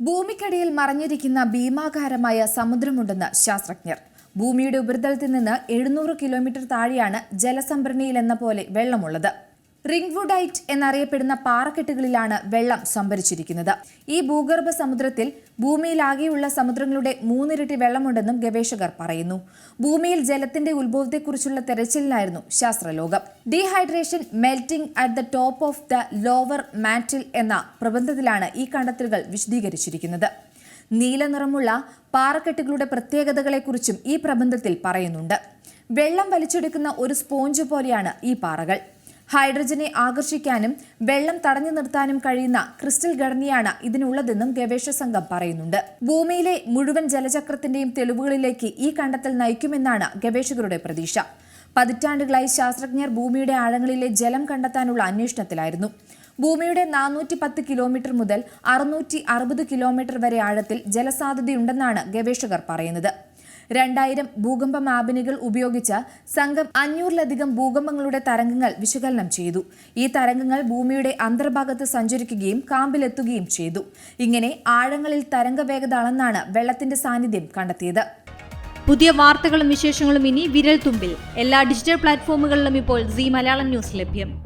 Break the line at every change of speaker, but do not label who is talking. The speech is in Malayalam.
ഭൂമിക്കടിയിൽ മറഞ്ഞിരിക്കുന്ന ഭീമാകാരമായ സമുദ്രമുണ്ടെന്ന് ശാസ്ത്രജ്ഞർ. ഭൂമിയുടെ ഉപരിതലത്തിൽ നിന്ന് എഴുന്നൂറ് കിലോമീറ്റർ താഴെയാണ് ജലസംഭരണിയിൽ എന്ന പോലെ വെള്ളമുള്ളത്. റിംഗ്വുഡൈറ്റ് എന്നറിയപ്പെടുന്ന പാറക്കെട്ടുകളിലാണ് വെള്ളം സംഭരിച്ചിരിക്കുന്നത്. ഈ ഭൂഗർഭ സമുദ്രത്തിൽ ഭൂമിയിലാകെയുള്ള സമുദ്രങ്ങളുടെ മൂന്നിരട്ടി വെള്ളമുണ്ടെന്നും ഗവേഷകർ പറയുന്നു. ഭൂമിയിൽ ജലത്തിന്റെ ഉത്ഭവത്തെക്കുറിച്ചുള്ള തെരച്ചിലിനായിരുന്നു ശാസ്ത്രലോകം. Dehydration melting at the top of the lower മാറ്റിൽ എന്ന പ്രബന്ധത്തിലാണ് ഈ കണ്ടെത്തലുകൾ വിശദീകരിച്ചിരിക്കുന്നത്. നീല നിറമുള്ള പാറക്കെട്ടുകളുടെ പ്രത്യേകതകളെക്കുറിച്ചും ഈ പ്രബന്ധത്തിൽ പറയുന്നുണ്ട്. വെള്ളം വലിച്ചെടുക്കുന്ന ഒരു സ്പോഞ്ച് പോലെയാണ് ഈ പാറകൾ. ഹൈഡ്രജനെ ആകർഷിക്കാനും വെള്ളം തടഞ്ഞു നിർത്താനും കഴിയുന്ന ക്രിസ്റ്റൽ ഘടനയാണ് ഇതിനുള്ളതെന്നും ഗവേഷക സംഘം പറയുന്നുണ്ട്. ഭൂമിയിലെ മുഴുവൻ ജലചക്രത്തിന്റെയും തെളിവുകളിലേക്ക് ഈ കണ്ടെത്തൽ നയിക്കുമെന്നാണ് ഗവേഷകരുടെ പ്രതീക്ഷ. പതിറ്റാണ്ടുകളായി ശാസ്ത്രജ്ഞർ ഭൂമിയുടെ ആഴങ്ങളിലെ ജലം കണ്ടെത്താനുള്ള അന്വേഷണത്തിലായിരുന്നു. ഭൂമിയുടെ നാനൂറ്റി പത്ത് കിലോമീറ്റർ മുതൽ അറുന്നൂറ്റി അറുപത് കിലോമീറ്റർ വരെ ആഴത്തിൽ ജലസാധ്യതയുണ്ടെന്നാണ് ഗവേഷകർ പറയുന്നത്. രണ്ടായിരം ഭൂകമ്പ മാപിനികൾ ഉപയോഗിച്ച് സംഘം അഞ്ഞൂറിലധികം ഭൂകമ്പങ്ങളുടെ തരംഗങ്ങൾ വിശകലനം ചെയ്തു. ഈ തരംഗങ്ങൾ ഭൂമിയുടെ അന്തർഭാഗത്ത് സഞ്ചരിക്കുകയും കാമ്പിലെത്തുകയും ചെയ്തു. ഇങ്ങനെ ആഴങ്ങളിൽ തരംഗ വേഗത അളന്നാണ് വെള്ളത്തിന്റെ സാന്നിധ്യം കണ്ടെത്തിയത്.
പുതിയ വാർത്തകളും വിശേഷങ്ങളും ഇനി വിരൽ തുമ്പിൽ എല്ലാ ഡിജിറ്റൽ പ്ലാറ്റ്ഫോമുകളിലും ഇപ്പോൾ സി മലയാളം ന്യൂസ് ലഭ്യം.